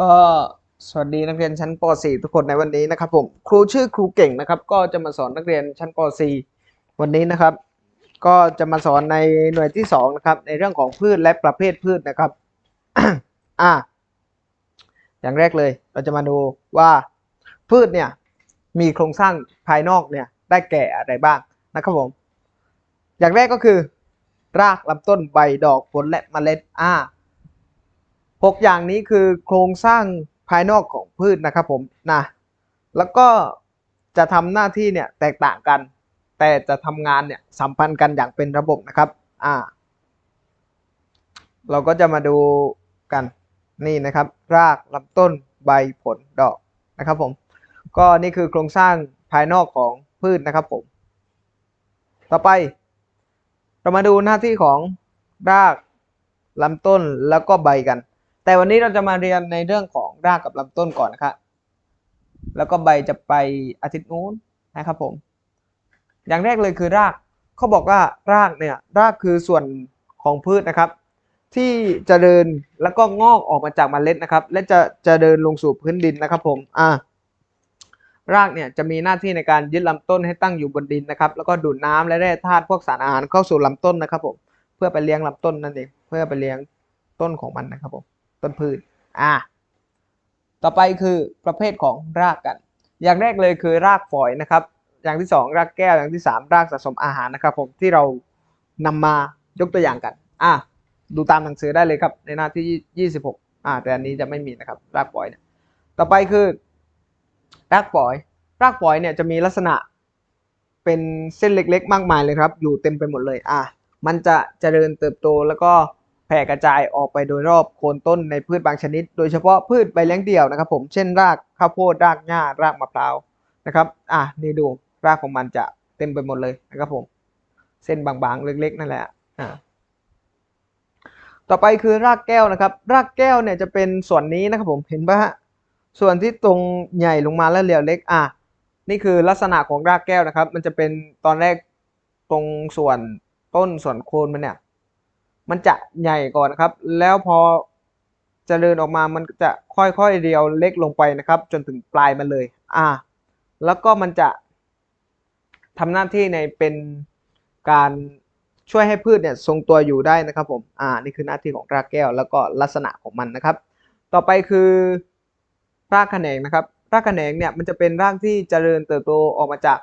ก็สวัสดีนักเรียนชั้นป .4 ทุกคนในวันนี้นะครับผมครูชื่อครูเก่งนะครับ ก็จะมาสอนนักเรียนชั้นป .4 วันนี้นะครับ ก็จะมาสอนในหน่วยที่สองนะครับในเรื่องของพืชและประเภทพืชนะครับอ่าอย่างแรกเลยเราจะมาดูว่าพืชเนี่ยมีโครงสร้างภายนอกเนี่ยได้แก่อะไรบ้างนะครับผมอย่างแรกก็คือ รากลำต้นใบดอกผลและเมล็ดอ่า หกอย่างนี้คือโครงสร้างภายนอกของพืชนะครับผมนะแล้วก็จะทำหน้าที่เนี่ยแตกต่างกัน แต่จะทำงานเนี่ยสัมพันธ์กันอย่างเป็นระบบนะครับอ่าเราก็จะมาดูกันนี่นะครับ รากลำต้นใบผลดอกนะครับผมก็นี่คือโครงสร้างภายนอกของพืชนะครับผม ต่อไป เรามาดูหน้าที่ของรากลำต้นแล้วก็ใบกัน แต่วันนี้เราจะมาเรียนในเรื่องของรากกับลำต้นก่อนนะครับแล้วก็ใบจะไปอาทิตย์นู้นนะครับผม อย่างแรกเลยคือรากเขาบอกว่ารากเนี่ยรากคือส่วนของพืชนะครับ ที่จะเดินแล้วก็งอกออกมาจากเมล็ดนะครับ และจะจะเดินลงสู่พื้นดินนะครับผมอ่ารากเนี่ยจะมีหน้าที่ในการยึดลำต้นให้ตั้งอยู่บนดินนะครับ แล้วก็ดูดน้ำและแร่ธาตุพวกสารอาหารเข้าสู่ลำต้นนะครับผมเพื่อไปเลี้ยงลำต้นนั่นเองเพื่อไปเลี้ยงต้นของมันนะครับผม ต้นพืชอ่าต่อไปคือประเภทของรากกัน อย่างแรกเลยคือรากฝอยนะครับ อย่างที่สองรากแก้ว อย่างที่สามรากสะสมอาหารนะครับผมที่เรานำมายกตัวอย่างกัน อ่าดูตามหนังสือได้เลยครับในหน้าที่ยี่สิบหกอ่าแต่อันนี้จะไม่มีนะครับรากฝอยเนี่ยต่อไปคือ รากฝอย รากฝอยเนี่ยจะมีลักษณะเป็นเส้นเล็กๆ มากมายเลยครับ อยู่เต็มไปหมดเลย อ่ามันจะเจริญเติบโตแล้วก็ ผ่กระจายออกไปโดยรอบโคนต้นในพืชบางชนิด โดยเฉพาะพืชใบเลี้ยงเดี่ยวนะครับผมเช่นรากข้าวโพดรากหญ้ารากมะพร้าวนะครับอะนี่ดูรากของมันจะเต็มไปหมดเลยนะครับผม เส้นบางๆเล็กๆนั่นแหละอ่าต่อไปคือรากแก้วนะครับ รากแก้วเนี่ยจะเป็นส่วนนี้นะครับผมเห็นปะฮะส่วนที่ตรงใหญ่ลงมาแล้วเหลียวเล็กอะนี่คือลักษณะของรากแก้วนะครับ มันจะเป็นตอนแรกตรงส่วนต้นส่วนโคนมันเนี่ย มันจะใหญ่ก่อนนะครับ แล้วพอจเจริญออกมามันจะค่อยๆเรียวเล็กลงไปนะครับ จนถึงปลายมันเลย อ่า แล้วก็มันจะทำหน้าที่ในเป็นการช่วยให้พืชเนี่ยทรงตัวอยู่ได้นะครับผม อ่า นี่คือหน้าที่ของรากแก้ว แล้วก็ลักษณะของมันนะครับ ต่อไปคือรากแขนงนะครับ รากแขนงเนี่ยมันจะเป็นรากที่เจริญเติบโตออกมาจาก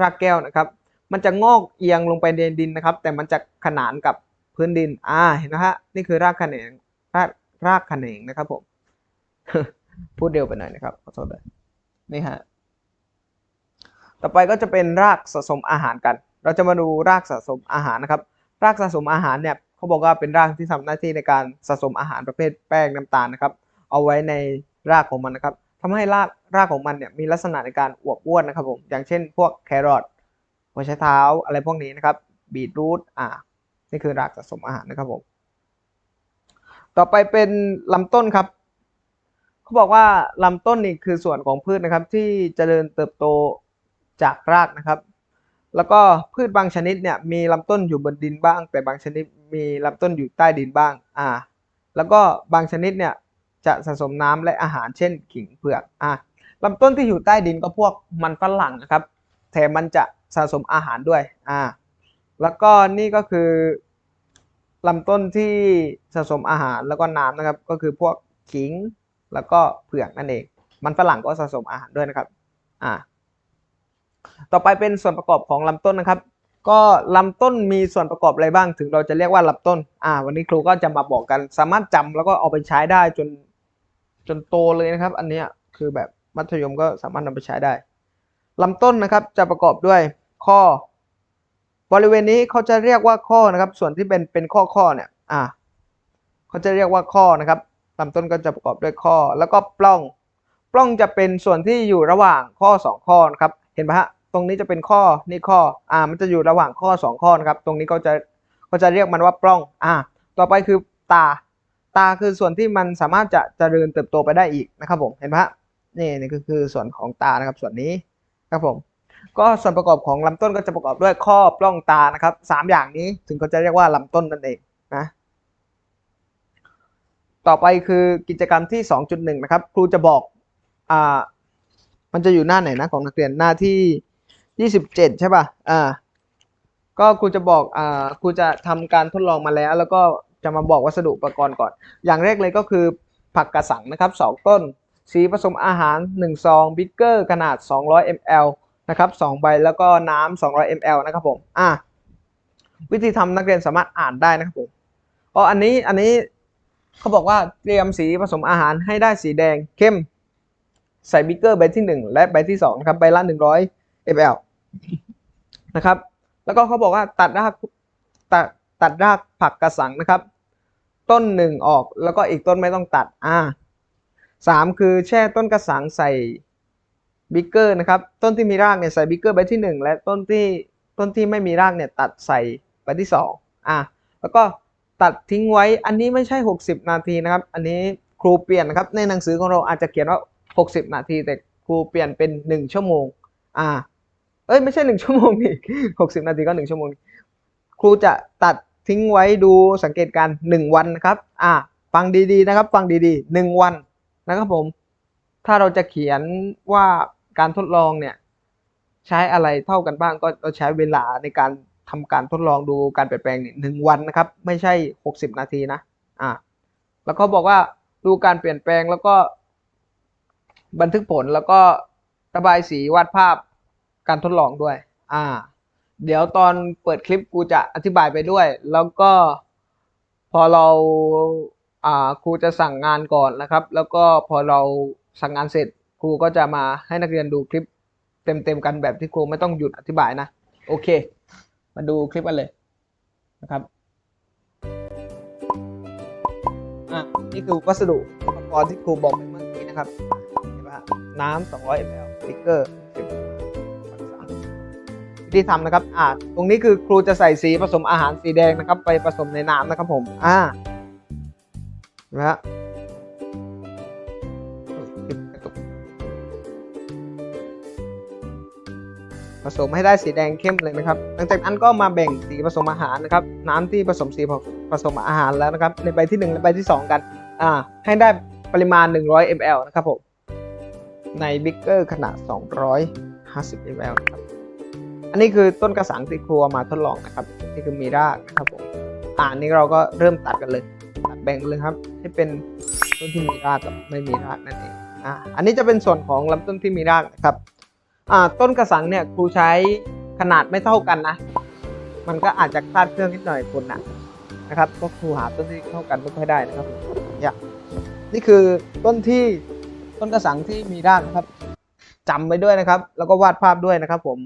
รากแก้วนะครับ มันจะงอกเอียงลงไปในดินนะครับ แต่มันจะขนานกับ พื้นดิน อ่า เห็นไหมฮะ นี่คือรากแขนง รากรากแขนงนะครับผม พูดเร็วไปหน่อยนะครับ ขอโทษด้วย นี่ฮะ ต่อไปก็จะเป็นรากสะสมอาหารกัน เราจะมาดูรากสะสมอาหารนะครับ รากสะสมอาหารเนี่ยเขาบอกว่าเป็นรากที่ทำหน้าที่ในการสะสมอาหารประเภทแป้งน้ำตาลนะครับ เอาไว้ในรากของมันนะครับทำให้รากรากของมันเนี่ยมีลักษณะในการอวบอ้วนนะครับผม อย่างเช่น พวกแครอทหัวไชเท้าอะไรพวกนี้นะครับ บีทรูท อ่า นี่คือรากสะสมอาหารนะครับผม ต่อไปเป็นลำต้นครับ เขาบอกว่าลำต้นนี่คือส่วนของพืชนะครับ ที่เจริญเติบโตจากรากนะครับ แล้วก็พืชบางชนิดเนี่ยมีลำต้นอยู่บนดินบ้าง แต่บางชนิดมีลำต้นอยู่ใต้ดินบ้าง อ่า แล้วก็บางชนิดเนี่ยจะสะสมน้ำและอาหารเช่นขิงเผือก อ่าลำต้นที่อยู่ใต้ดินก็พวกมันฝรั่งนะครับ แถมมันจะสะสมอาหารด้วย อ่า แล้วก็นี่ก็คือลำต้นที่สะสมอาหารแล้วก็น้ำนะครับ ก็คือพวกขิงแล้วก็เผือกนั่นเอง มันฝรั่งก็สะสมอาหารด้วยนะครับ อ่า ต่อไปเป็นส่วนประกอบของลำต้นนะครับ ก็ลำต้นมีส่วนประกอบอะไรบ้าง ถึงเราจะเรียกว่าลำต้น อ่า วันนี้ครูก็จะมาบอกกัน สามารถจำแล้วก็เอาไปใช้ได้จนจนโตเลยนะครับ อันนี้คือแบบมัธยมก็สามารถนำไปใช้ได้ลำต้นนะครับจะประกอบด้วยข้อ บริเวณนี้เขาจะเรียกว่าข้อนะครับ ส่วนที่เป็นเป็นข้อข้อเนี่ยอ่าเขาจะเรียกว่าข้อนะครับลำต้นก็จะประกอบด้วยข้อ แล้วก็ปล้องปล้องจะเป็นส่วนที่อยู่ระหว่างข้อสองข้อนะครับ เห็นไหมฮะตรงนี้จะเป็นข้อนี่ข้ออ่ามันจะอยู่ระหว่างข้อสองข้อนะครับ ตรงนี้ก็จะก็จะเรียกมันว่าปล้องอ่าต่อไปคือตา ตาคือส่วนที่มันสามารถจะเจริญเติบโตไปได้อีกนะครับผมเห็นไหมฮะนี่นี่ก็คือส่วนของตานะครับส่วนนี้ครับผม ก็ส่วนประกอบของลำต้นก็จะประกอบด้วยข้อปล้องตานะครับสามอย่างนี้ถึงเขาจะเรียกว่าลำต้นนั่นเองนะต่อไปคือกิจกรรมที่ 2.1 นะครับ ครูจะบอกอ่ามันจะอยู่หน้าไหนนะของนักเรียนหน้าที่ 27 ใช่ป่ะอ่าก็ครูจะบอกอ่าครูจะทำการทดลองมาแล้ว แล้วก็จะมาบอกวัสดุอุปกรณ์ก่อน อย่างแรกเลยก็คือผักกระสังนะครับ 2 ต้น สีผสมอาหาร1ซองบิ๊กเกอร์ขนาด 200 ml นะครับ2ใบแล้วก็น้ำ200 ml นะครับผมอ่าวิธีทำนักเรียนสามารถอ่านได้นะครับผมอ๋ออันนี้อันนี้เขาบอกว่าเตรียมสีผสมอาหารให้ได้สีแดงเข้ม ใส่บิ๊กเกอร์ใบที่ 1 และใบที่2นะครับใบละ 100 ml นะครับ แล้วก็เขาบอกว่าตัดรากตัดตัดรากผักกระสังนะครับ ต้นหนึ่งออกแล้วก็อีกต้นไม่ต้องตัดอ่าสามคือแช่ต้นกระสังใส่ บิ๊กเกอร์นะครับต้นที่มีรากเนี่ยใส่บิ๊กเกอร์ใบที่หนึ่งและต้นที่ต้นที่ไม่มีรากเนี่ยตัดใส่ใบที่สองอ่าแล้วก็ตัดทิ้งไว้อันนี้ไม่ใช่ 60 นาทีนะครับ อันนี้ครูเปลี่ยนนะครับในหนังสือของเราอาจจะเขียนว่า 60 นาที แต่ครูเปลี่ยนเป็น 1 ชั่วโมงอ่าเอ้ยไม่ใช่ 1 ชั่วโมงนี่60 นาทีก็ 1 ชั่วโมง ครูจะตัดทิ้งไว้ดูสังเกตการณ์1วันนะครับอ่าฟังดีๆนะครับ ฟังดีๆ 1 วันนะครับผม ถ้าเราจะเขียนว่า การทดลองเนี่ยใช้อะไรเท่ากันบ้างก็เราใช้เวลาในการทำการทดลองดูการเปลี่ยนแปลงเนี่ยหนึ่งวันนะครับ ไม่ใช่หกสิบนาทีนะอ่าแล้วเขาบอกว่าดูการเปลี่ยนแปลงแล้วก็ บันทึกผลแล้วก็ระบายสีวาดภาพการทดลองด้วย อ่า เดี๋ยวตอนเปิดคลิปกูจะอธิบายไปด้วย แล้วก็พอเราอ่าครูจะสั่งงานก่อนนะครับ แล้วก็พอเราสั่งงานเสร็จ ครูก็จะมาให้นักเรียนดูคลิปเต็มๆกันแบบที่ครูไม่ต้องหยุดอธิบายนะ โอเค มาดูคลิปกันเลยนะครับอะนี่คือวัสดุอุปกรณ์ที่ครูบอกไปเมื่อกี้นะครับเห็นปะฮะน้ำ200 ml สติกเกอร์วิธีทำนะครับ อ่า ตรงนี้คือครูจะใส่สีผสมอาหารสีแดงนะครับ ไปผสมในน้ำนะครับผม อ่าเห็นไหมฮะ สมให้ได้สีแดงเข้มเลยนะครับ หลังจากนั้นก็มาแบ่งสีผสมอาหารนะครับ น้ำที่ผสมสีผสมอาหารแล้วนะครับ ในใบที่1และใบที่ 2 กันอ่าให้ได้ปริมาณ 100 ml นะครับผมในบิ๊กเกอร์ขนาด 250 ml นะครับอันนี้คือต้นกระสังที่ครูเอามาทดลองนะครับนี่คือมีรากนะครับผมอ่านี่เราก็เริ่มตัดกันเลยตัดแบ่งเลยครับ ให้เป็นต้นที่มีรากกับไม่มีรากนั่นเองอ่าอันนี้จะเป็นส่วนของลำต้นที่มีรากนะครับ อ่าต้นกระสังเนี่ยครูใช้ขนาดไม่เท่ากันนะ มันก็อาจจะคลาดเครื่องนิดหน่อยคนนะนะครับก็ครูหาต้นที่เท่ากันไม่ค่อยได้นะครับอย่านี่คือต้นที่ต้นกระสังที่มีรากนะครับจำไว้ด้วยนะครับ แล้วก็วาดภาพด้วยนะครับ ผม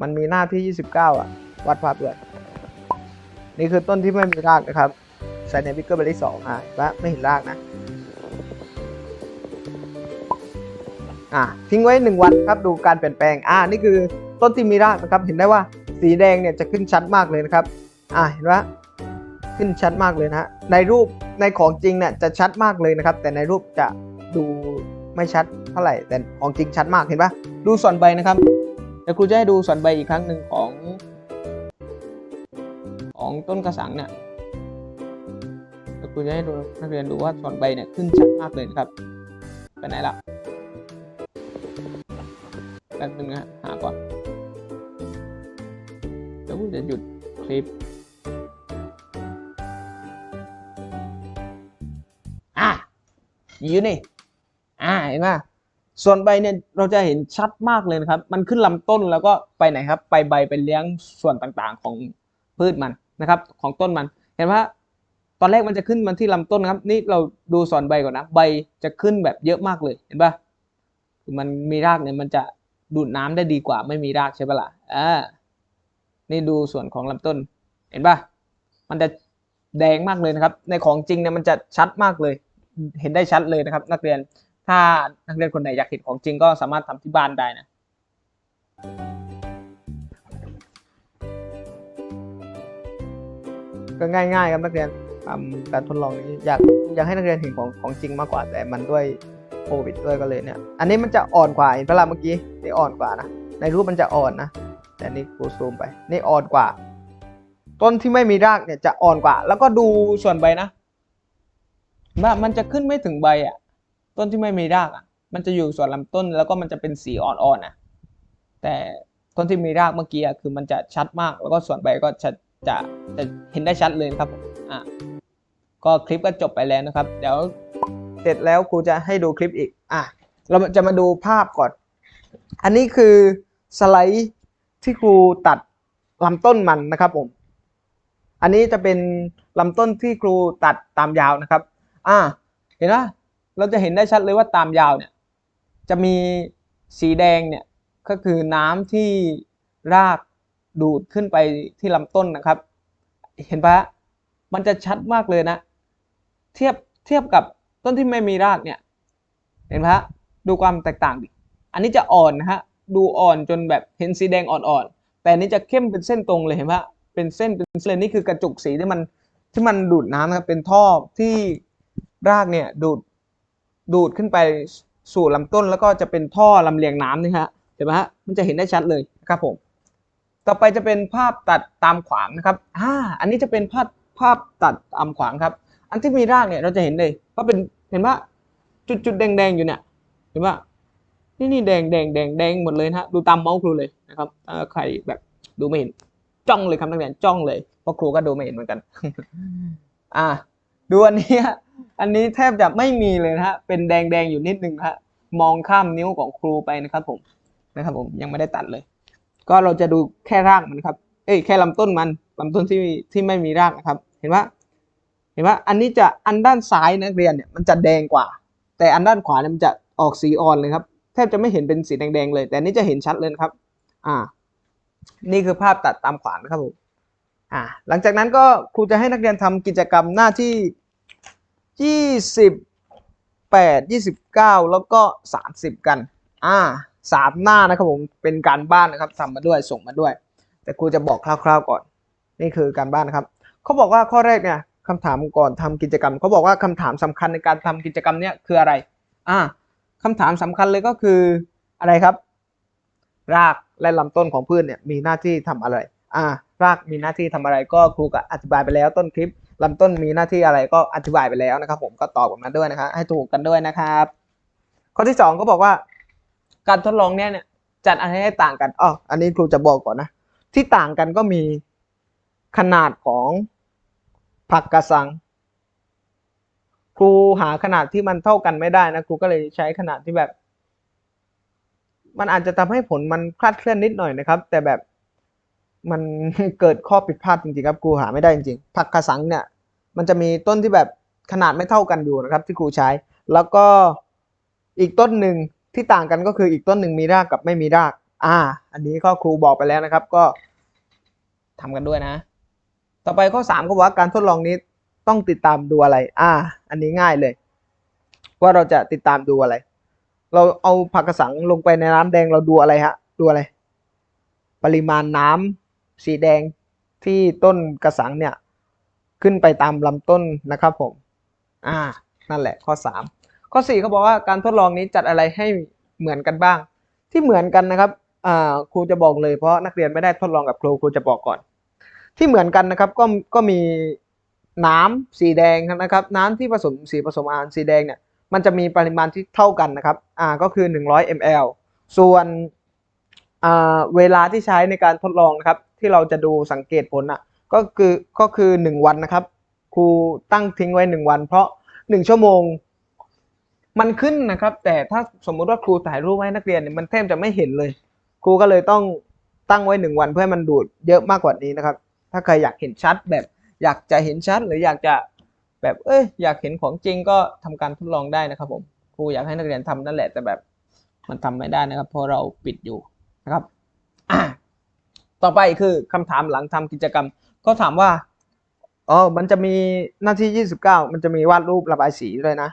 มันมีหน้าที่ 29 อะ วาดภาพด้วย นี่คือต้นที่ไม่มีรากนะครับใส่ในบิกเกอร์ใบที่สองอะและไม่เห็นรากนะ อะทิ้งไว้หนึ่งวันครับดูการเปลี่ยนแปลงอ่านี่คือต้นที่มีรากนะครับ เห็นได้ว่าสีแดงเนี่ยจะขึ้นชัดมากเลยนะครับอ่าเห็นว่าขึ้นชัดมากเลยนะฮะในรูปในของจริงเนี่ยจะชัดมากเลยนะครับ แต่ในรูปจะดูไม่ชัดเท่าไหร่ แต่ของจริงชัดมากเห็นปะดูส่วนใบนะครับเดี๋ยวครูจะให้ดูส่วนใบอีกครั้งหนึ่งของ ของต้นกระสังเนี่ยเดี๋ยวครูจะให้ดูนักเรียนดูว่าส่วนใบเนี่ยขึ้นชัดมากเลยนะครับไปไหนละ แป๊บนึงนะหาก่อนเดี๋ยวผมจะหยุดคลิปอะอยู่นี่อ่าเห็นไหมส่วนใบเนี่ยเราจะเห็นชัดมากเลยนะครับ มันขึ้นลำต้นแล้วก็ไปไหนครับ ไปใบไปเลี้ยงส่วนต่างๆของพืชมันนะครับ ของต้นมัน เห็นว่าตอนแรกมันจะขึ้นมันที่ลำต้นนะครับ นี่เราดูส่วนใบก่อนนะ ใบจะขึ้นแบบเยอะมากเลย เห็นปะมันมีรากเนี่ยมันจะ ดูดน้ำได้ดีกว่าไม่มีรากใช่ปะล่ะอ่านี่ดูส่วนของลำต้น เห็นปะมันจะแดงมากเลยนะครับ ในของจริงเนี่ยมันจะชัดมากเลย เห็นได้ชัดเลยนะครับ นักเรียนถ้านักเรียนคนไหนอยากเห็นของจริงก็สามารถทำที่บ้านได้นะก็ง่ายๆครับนักเรียนทำการทดลองนี้อยากอยากให้นักเรียนเห็นของของจริงมากกว่าแต่มันด้วย โควิดด้วยก็เลยเนี่ย อันนี้มันจะอ่อนกว่าเห็นปะล่ะเมื่อกี้นี่อ่อนกว่านะ ในรูปมันจะอ่อนนะ แต่นี่กูซูมไป นี่อ่อนกว่า ต้นที่ไม่มีรากเนี่ยจะอ่อนกว่า แล้วก็ดูส่วนใบนะว่ามันจะขึ้นไม่ถึงใบอะ ต้นที่ไม่มีรากอะ มันจะอยู่ส่วนลำต้นแล้วก็มันจะเป็นสีอ่อนๆอะ แต่ต้นที่มีรากเมื่อกี้อะคือมันจะชัดมาก แล้วก็ส่วนใบก็จะจะจะเห็นได้ชัดเลยครับผมอะ ก็คลิปก็จบไปแล้วนะครับ เดี๋ยว เสร็จแล้วครูจะให้ดูคลิปอีก อะ เราจะมาดูภาพก่อน อันนี้คือสไลด์ที่ครูตัดลำต้นมันนะครับผม อันนี้จะเป็นลำต้นที่ครูตัดตามยาวนะครับ อ่า เห็นไหมเราจะเห็นได้ชัดเลยว่าตามยาวเนี่ย จะมีสีแดงเนี่ย ก็คือน้ำที่รากดูดขึ้นไปที่ลำต้นนะครับ เห็นปะมันจะชัดมากเลยนะ เทียบเทียบกับ ต้นที่ไม่มีรากเนี่ยเห็นปะดูความแตกต่างดิอันนี้จะอ่อนนะฮะดูอ่อนจนแบบเห็นสีแดงอ่อนๆแต่อันนี้จะเข้มเป็นเส้นตรงเลยเห็นปะเป็นเส้นเป็นเส้นนี่คือกระจุกสีที่มันที่มันดูดน้ำนะครับเป็นท่อที่รากเนี่ยดูดดูดขึ้นไปสู่ลำต้นแล้วก็จะเป็นท่อลำเลียงน้ำนี่ฮะเห็นไหมฮะมันจะเห็นได้ชัดเลยครับผมต่อไปจะเป็นภาพตัดตามขวางนะครับอ่าอันนี้จะเป็นภาพภาพตัดตามขวางครับ อันที่มีรากเนี่ยเราจะเห็นเลยว่าเป็น เห็นว่าจุดจุดๆแดงๆอยู่เนี่ยเห็นว่านี่นี่แดงแดงแดงแดงหมดเลยนะฮะดูตามเมาส์ครูเลยนะครับใครแบบดูไม่เห็นจ้องเลยครับนักเรียนจ้องเลยเพราะครูก็ดูไม่เห็นเหมือนกัน อ่าดูอันนี้อันนี้แทบจะไม่มีเลยนะฮะเป็นแดงแดงๆอยู่นิดนึงฮะมองข้ามนิ้วของครูไปนะครับ ผมนะครับ ผมยังไม่ได้ตัดเลย ก็เราจะดูแค่รากมันครับ เอ้ยแค่ลำต้นมันลำต้นที่ที่ไม่มีรากนะครับ เห็นว่า ห็นว่าอันนี้จะอันด้านซ้ายนักเรียนเนี่ยมันจะแดงกว่า แต่อันด้านขวาเนี่ยมันจะออกสีอ่อนเลยครับ แทบจะไม่เห็นเป็นสีแดงๆเลย แต่นี้จะเห็นชัดเลยครับ อ่า นี่คือภาพตัดตามขวานครับผมอ่า หลังจากนั้นก็ครูจะให้นักเรียนทำกิจกรรมหน้าที่ยี่สิบแปดยี่สิบเก้าแล้วก็สามสิบกัน อ่าสามหน้านะครับผมเป็นการบ้านนะครับทำมาด้วยส่งมาด้วย แต่ครูจะบอกคร่าวๆก่อน นี่คือการบ้านนะครับเขาบอกว่าข้อแรกเนี่ย คำถามก่อนทำกิจกรรมเขาบอกว่าคำถามสำคัญในการทำกิจกรรมเนี่ยคืออะไร อ่าคำถามสำคัญเลยก็คืออะไรครับ รากและลำต้นของพืชเนี่ยมีหน้าที่ทำอะไร อ่า รากมีหน้าที่ทำอะไรก็ครูก็อธิบายไปแล้วต้นคลิปลำต้นมีหน้าที่อะไรก็อธิบายไปแล้วนะครับ ผมก็ตอบกันมาด้วยนะครับให้ถูกกันด้วยนะครับ ข้อที่สองก็บอกว่า การทดลองเนี่ยเนี่ยจัดอะไรให้ต่างกันอ๋ออันนี้ครูจะบอกก่อนนะ ที่ต่างกันก็มีขนาดของ ผักกระสัง ครูหาขนาดที่มันเท่ากันไม่ได้นะครูก็เลยใช้ขนาดที่แบบ มันอาจจะทำให้ผลมันคลาดเคลื่อนนิดหน่อยนะครับ แต่แบบมันเกิดข้อผิดพลาดจริงๆครับครูหาไม่ได้จริงๆผักกระสังเนี่ย มันจะมีต้นที่แบบขนาดไม่เท่ากันอยู่นะครับ ที่ครูใช้ แล้วก็อีกต้นหนึ่งที่ต่างกันก็คืออีกต้นหนึ่งมีรากกับไม่มีราก อ่า อันนี้ก็ครูบอกไปแล้วนะครับ ก็ทำกันด้วยนะ ต่อไปข้อสามก็บอกว่าการทดลองนี้ต้องติดตามดูอะไร อ่า อันนี้ง่ายเลย ว่าเราจะติดตามดูอะไร เราเอาผักกระสังลงไปในน้ำแดงเราดูอะไรฮะ ดูอะไร ปริมาณน้ำสีแดงที่ต้นกระสังเนี่ย ขึ้นไปตามลำต้นนะครับผม อ่า นั่นแหละข้อสามข้อสี่เขาบอกว่าการทดลองนี้จัดอะไรให้เหมือนกันบ้าง ที่เหมือนกันนะครับ อ่า ครูจะบอกเลยเพราะนักเรียนไม่ได้ทดลองกับครูครูจะบอกก่อน ที่เหมือนกันนะครับก็ก็มีน้ำสีแดงนะครับ น้ำที่ผสมสีผสมอาหารสีแดงเนี่ยมันจะมีปริมาณที่เท่ากันนะครับอ่าก็คือ 100 ml ส่วนอ่าเวลาที่ใช้ในการทดลองนะครับ ที่เราจะดูสังเกตผลอะก็คือก็คือ 1 วันนะครับ ครูตั้งทิ้งไว้ 1 วัน เพราะ 1 ชั่วโมงมันขึ้นนะครับ แต่ถ้าสมมุติว่าครูถ่ายรูปให้นักเรียนเนี่ยมันแทบจะไม่เห็นเลย ครูก็เลยต้องตั้งไว้หนึ่งวันเพื่อให้มันดูดเยอะมากกว่านี้นะครับ ถ้าใครอยากเห็นชัดแบบอยากจะเห็นชัดหรืออยากจะแบบเอ้ยอยากเห็นของจริงก็ทำการทดลองได้นะครับผมครูอยากให้นักเรียนทำนั่นแหละแต่แบบมันทำไม่ได้นะครับเพราะเราปิดอยู่นะครับต่อไปคือคำถามหลังทำกิจกรรม ก็ถามว่าอ๋อมันจะมีหน้าที่ 29 มันจะมีวาดรูประบายสีด้วยนะ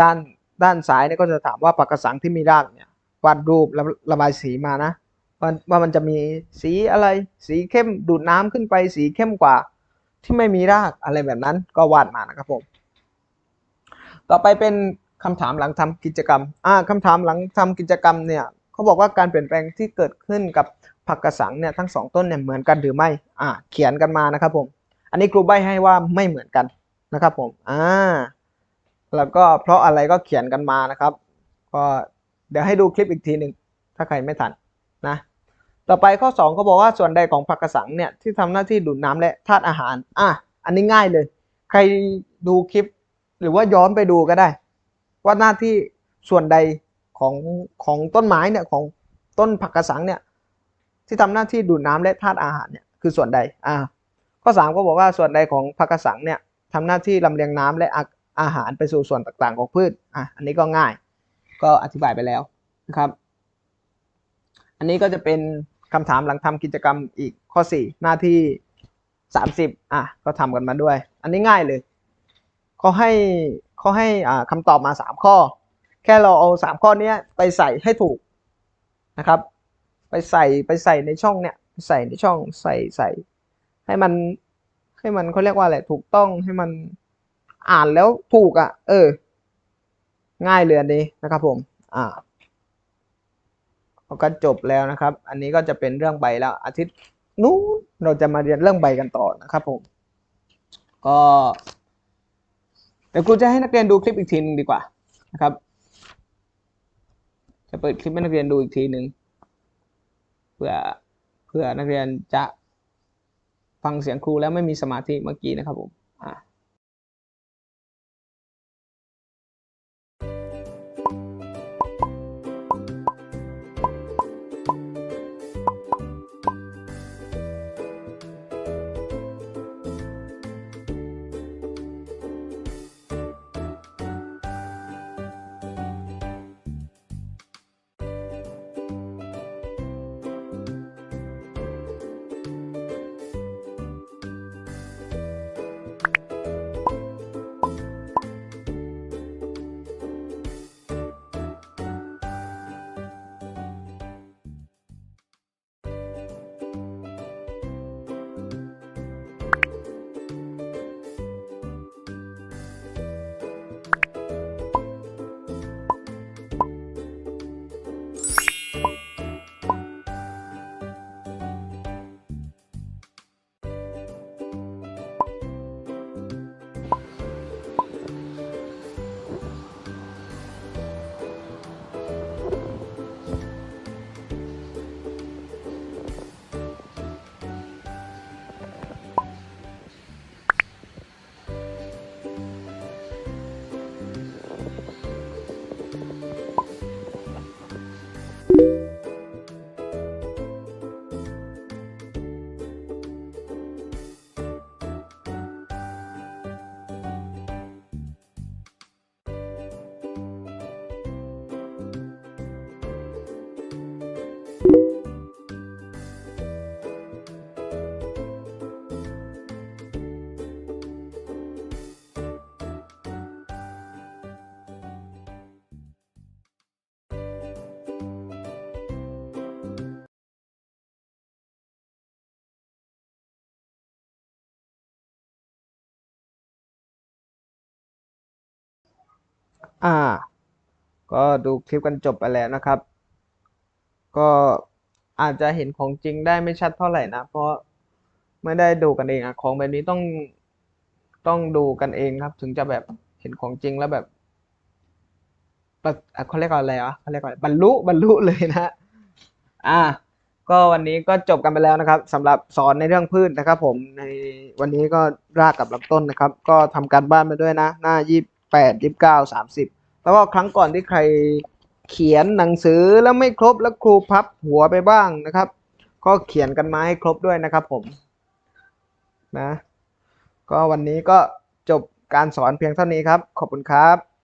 ด้านด้านซ้ายเนี่ยก็จะถามว่าปากกระสังที่มีรากเนี่ยวาดรูประระบายสีมานะ ว่าว่ามันจะมีสีอะไร สีเข้มดูดน้ำขึ้นไปสีเข้มกว่า ที่ไม่มีรากอะไรแบบนั้น ก็วาดมานะครับผม ต่อไปเป็นคำถามหลังทำกิจกรรมอ่าคำถามหลังทำกิจกรรมเนี่ยเขาบอกว่าการเปลี่ยนแปลงที่เกิดขึ้นกับผักกระสังเนี่ยทั้งสองต้นเนี่ยเหมือนกันหรือไม่อ่าเขียนกันมานะครับผม อันนี้ครูใบให้ว่าไม่เหมือนกันนะครับผมอ่าแล้วก็เพราะอะไรก็เขียนกันมานะครับ ก็เดี๋ยวให้ดูคลิปอีกทีหนึ่งถ้าใครไม่ทันนะ ต่อไปข้อ2เขาบอกว่าส่วนใดของผักกระสังเนี่ยที่ทำหน้าที่ดูดน้ำและธาตุอาหาร อะ อันนี้ง่ายเลย ใครดูคลิป หรือว่าย้อนไปดูก็ได้ ว่าหน้าที่ส่วนใดของของต้นไม้เนี่ยของต้นผักกระสังเนี่ยที่ทำหน้าที่ดูดน้ำและธาตุอาหารเนี่ยคือส่วนใด อ่า ข้อสามก็บอกว่าส่วนใดของผักกระสังเนี่ยทำหน้าที่ลำเลียงน้ำและอาหารไปสู่ส่วนต่างๆ ของพืช อะ อันนี้ก็ง่าย ก็อธิบายไปแล้วนะครับ อันนี้ก็จะเป็น คำถามหลังทำกิจกรรมอีกข้อสี่หน้าที่สามสิบอะ ก็ทำกันมาด้วย อันนี้ง่ายเลยเขาให้เขาให้อ่าคำตอบมาสามข้อ แค่เราเอาสามข้อนี้ไปใส่ให้ถูกนะครับ ไปใส่ไปใส่ในช่องเนี้ยใส่ในช่องใส่ใส่ ให้มันให้มันเขาเรียกว่าอะไรถูกต้องให้มันอ่านแล้วถูกอะ เออ ง่ายเลยอันนี้นะครับผม อ่า ก็จบแล้วนะครับ อันนี้ก็จะเป็นเรื่องใบแล้ว อาทิตย์นู้นเราจะมาเรียนเรื่องใบกันต่อนะครับผมก็เดี๋ยวครูจะให้นักเรียนดูคลิปอีกทีหนึงดีกว่านะครับ จะเปิดคลิปให้นักเรียนดูอีกทีหนึ่งเพื่อเพื่อนักเรียนจะฟังเสียงครูแล้วไม่มีสมาธิเมื่อกี้นะครับผมอ่า อ่า ก็ดูคลิปกันจบไปแล้วนะครับ ก็อาจจะเห็นของจริงได้ไม่ชัดเท่าไหร่นะ เพราะไม่ได้ดูกันเองอะของแบบนี้ต้องต้องดูกันเองครับ ถึงจะแบบเห็นของจริงแล้วแบบอะเขาเรียกว่าอะไรวะเขาเรียกว่าอะไรบรรลุบรรลุเลยนะอ่า ก็วันนี้ก็จบกันไปแล้วนะครับสำหรับสอนในเรื่องพืชนะครับ ผมในวันนี้ก็รากกับลำต้นนะครับ ก็ทำการบ้านมาด้วยนะ หน้ายี่ แปดยี่เก้าสามสิบแล้วก็ครั้งก่อนที่ใครเขียนหนังสือแล้วไม่ครบแล้วครูพับหัวไปบ้างนะครับ ก็เขียนกันมาให้ครบด้วยนะครับผมนะก็วันนี้ก็จบการสอนเพียงเท่านี้ครับ ขอบคุณครับ